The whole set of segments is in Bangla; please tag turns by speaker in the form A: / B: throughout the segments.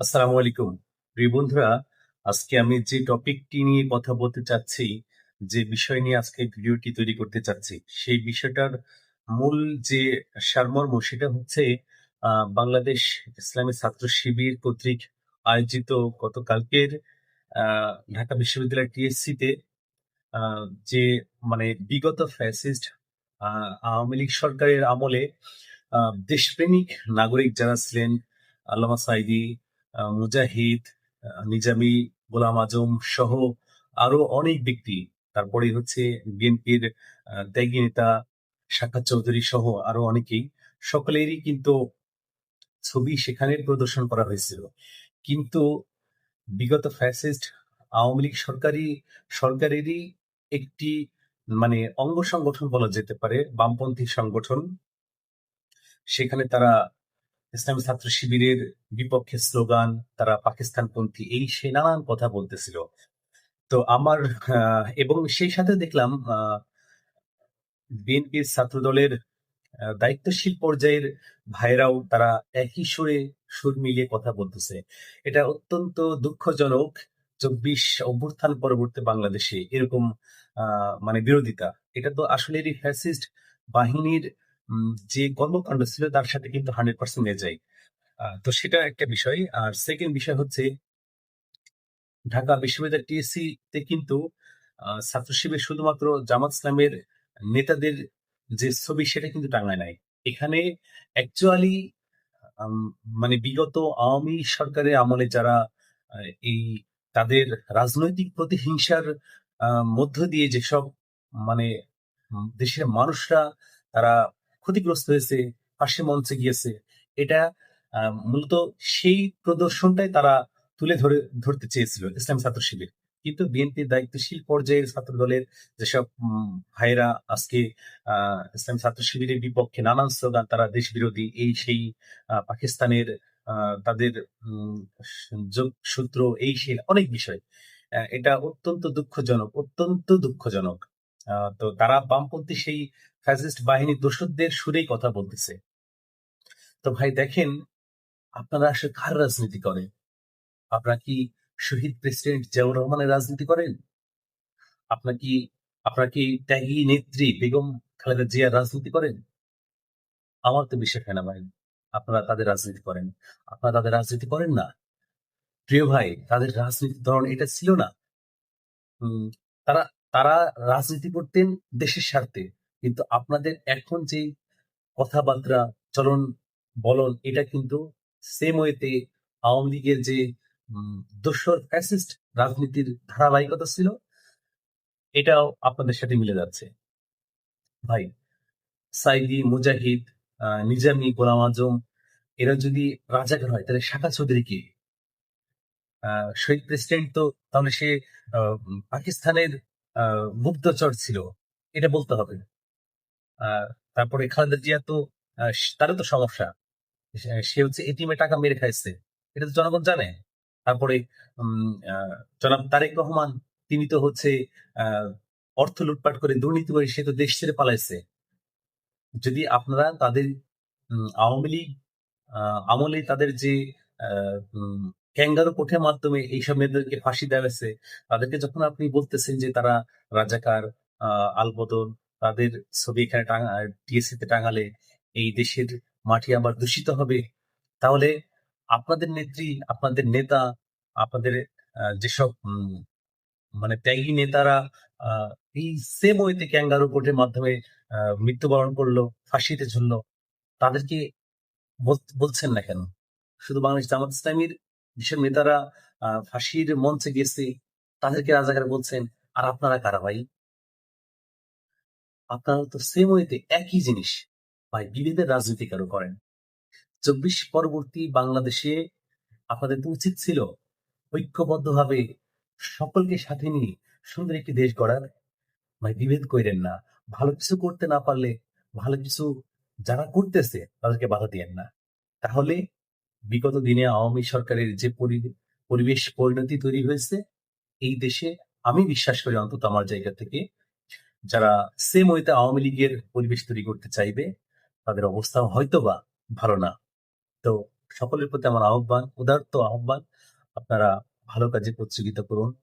A: আসসালামু আলাইকুম। প্রিয় বন্ধুরা আজকে আমি যে টপিকটি নিয়ে কথা বলতে চাচ্ছি যে বিষয় নিয়ে আজকে ভিডিওটি তৈরি করতে চাচ্ছি সেই বিষয়টার মূল যে সারমর্ম সেটা হচ্ছে বাংলাদেশ ইসলামী ছাত্র শিবির কর্তৃক আয়োজিত গতকালকের ঢাকা বিশ্ববিদ্যালয় টিএসসি তে আহ, যে মানে বিগত ফ্যাসিস্ট আওয়ামী লীগ সরকারের আমলে দেশপ্রেমিক নাগরিক যারা ছিলেন আল্লামা সাইদি মুজাহিদ নিজামী, গোলাম আজম সহ আরও অনেক ব্যক্তি, তারপরে হচ্ছে বিএনপির ত্যাগী নেতা সাক্ষাৎ চৌধুরী সহ আরও অনেকেই, সকলেরই কিন্তু ছবি সেখানে প্রদর্শন করা হয়েছিল। কিন্তু বিগত ফ্যাসিস্ট আওয়ামী লীগ সরকারি সরকারেরই একটি মানে অঙ্গ সংগঠন বলা যেতে পারে, বামপন্থী সংগঠন। সেখানে তারা ইসলামী ছাত্র শিবিরের বিপক্ষে স্লোগান, তারা পাকিস্তানপন্থী, এই সে নানান কথা বলতেছিল। তো আমার এবং সেই সাথে দেখলাম বিএনপির ছাত্র দলের দায়িত্বশীল পর্যায়ের ভাইরাও তারা একই সুরে সুর মিলিয়ে কথা বলতেছে। এটা অত্যন্ত দুঃখজনক, চব্বিশ অভ্যুত্থান পরবর্তী বাংলাদেশে এরকম মানে বিরোধিতা। এটা তো আসলে ফ্যাসিস্ট বাহিনীর যে কর্মকাণ্ড ছিল তার সাথে কিন্তু হান্ড্রেড পার্সেন্ট যায় তো সেটা একটা বিষয়। আর সেকেন্ড বিষয় হচ্ছে, ঢাকা বিশ্ববিদ্যালয় টিএসসি তে কিন্তু ছাত্র শিবির শুধুমাত্র জামাত ইসলামের নেতাদের যে ছবি সেটা কিন্তু টাঙায় নাই। এখানে অ্যাকচুয়ালি মানে বিগত আওয়ামী সরকারের আমলে যারা এই তাদের রাজনৈতিক প্রতিহিংসার মধ্য দিয়ে যেসব মানে দেশের মানুষরা তারা ক্ষতিগ্রস্ত হয়েছে, পাশে মঞ্চে গিয়েছে। এটা মূলত সেই প্রদর্শনটাই তারা তুলে ধরে, ধরতে চেয়েছিল ইসলাম ছাত্র শিবির। কিন্তু বিএনপির দায়িত্বশীল পর্যায়ের ছাত্র দলের যেসব ভাইরা আজকে ইসলাম ছাত্র শিবিরের বিপক্ষে নানান স্লোগান তারা দেশ বিরোধী এই সেই পাকিস্তানের তাদের যোগসূত্র এই সেই অনেক বিষয়। এটা অত্যন্ত দুঃখজনক অত্যন্ত দুঃখজনক। তো তারা বামপন্থী সেই ফ্যাসিস্ট বাহিনীর দোষরদের সুরেই কথা বলতেছে। তো ভাই দেখেন, আপনারা আসলে কার রাজনীতি করেন? আপনারা কি শহীদ প্রেসিডেন্ট জিয়াউর রহমানের রাজনীতি করেন? আপনার কি আপনার কি ত্যাগী নেত্রী বেগম খালেদা জিয়ার রাজনীতি করেন? আমার তো বিশ্বাস হয় না ভাই। আপনারা তাদের রাজনীতি করেন। আপনারা তাদের রাজনীতি করেন না। প্রিয় ভাই, তাদের রাজনীতির ধরন এটা ছিল না। তারা তারা রাজনীতি করতেন দেশের স্বার্থে। কিন্তু আপনাদের এখন যে কথাবার্তা, চলন বলন, এটা কিন্তু সেম ওয়েতে আওয়ামী লীগের যে দোসর ফ্যাসিস্ট রাজনীতির ধারাবাহিকতা ছিল, এটাও আপনাদের সাথে মিলে যাচ্ছে। ভাই, সাইদি, মুজাহিদ নিজামী, গোলাম আজম, এরা যদি রাজাকার হয়, তাহলে শাখা চৌধুরী কি? শহীদ প্রেসিডেন্ট তো তাহলে সে পাকিস্তানের গুপ্তচর ছিল। এটা বলতে হবে। তারপরে খালেদা জিয়া তো তারও তো সমস্যা। সে- হচ্ছে এটিএম টাকা মেরে খাইছে। এটা তো জনগণ জানে। তারপরে জনাব তারেক রহমান, তিনি তো হচ্ছে অর্থ লুটপাট করে দুর্নীতি করে সে তো দেশ ছেড়ে পালাইছে। যদি আপনারা তাদের আওয়ামী লীগ আমলে তাদের যে ক্যাঙ্গারো কোঠের মাধ্যমে এইসব মেয়েদেরকে ফাঁসি দেওয়া হয়েছে তাদেরকে যখন আপনি বলতেছেন যে তারা রাজাকার আহ, আলবদল তাদের ছবি এখানে টাঙা টিএসসি তে টাঙালে এই দেশের মাটি আবার দূষিত হবে তাহলে আপনাদের নেত্রী আপনাদের নেতা আপনাদের যেসব মানে ত্যাগী নেতারা এই সেম ওয়েতে ক্যাঙ্গারো কোর্টের মাধ্যমে মৃত্যুবরণ করল ফাঁসিতে ঝুললো তাদেরকে বল- বলছেন না কেন? শুধু বাংলাদেশ জামাত ইসলামীর যেসব নেতারা ফাঁসির মঞ্চে গেছে, তাদেরকে রাজাকার বলছেন, আর আপনারা কারা ভাই? আপনারা তো সেম ওয়েতে একই জিনিস, ভাই, বিভেদের রাজনীতি কেন করেন? চব্বিশ পরবর্তী বাংলাদেশে আপনাদের তো উচিত ছিল ঐক্যবদ্ধভাবে সকলকে সাথে নিয়ে সুন্দর একটি দেশ গড়ার। ভাই, বিভেদ কইরেন না। ভালো কিছু করতে না পারলে, ভালো কিছু যারা করতেছে, তাদেরকে বাধা দিয়েন না। তাহলে বিগত দিনে আওয়ামী সরকারের যে পরি- পরিবেশ পরিণতি তৈরি হয়েছে, এই দেশে আমি বিশ্বাস করি অন্তত আমার জায়গা থেকে, যারা সেম ওয়েতে আওয়ামী লীগের পরিবেশ তৈরি করতে চাইবে, তাদের অবস্থা হয়তো বা ভালো না। তো সকলের প্রতি আমার আহ্বান উদারত আহ্বান, আপনারা ভালো কাজে প্রতিযোগিতা করুন,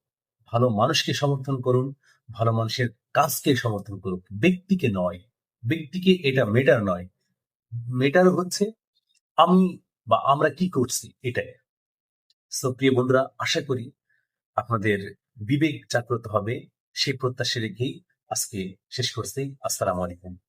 A: ভালো মানুষকে সমর্থন করুন, ভালো মানুষের কাজকে সমর্থন করুন ব্যক্তিকে নয়, ব্যক্তিকে এটা মেটার নয়। মেটার হচ্ছে আমি বা আমরা কি করছি এটাই। সো প্রিয় বন্ধুরা, আশা করি আপনাদের বিবেক জাগ্রত হবে। সেই প্রত্যাশা রেখেই আজকে শেষ করছি। আসসালামু আলাইকুম।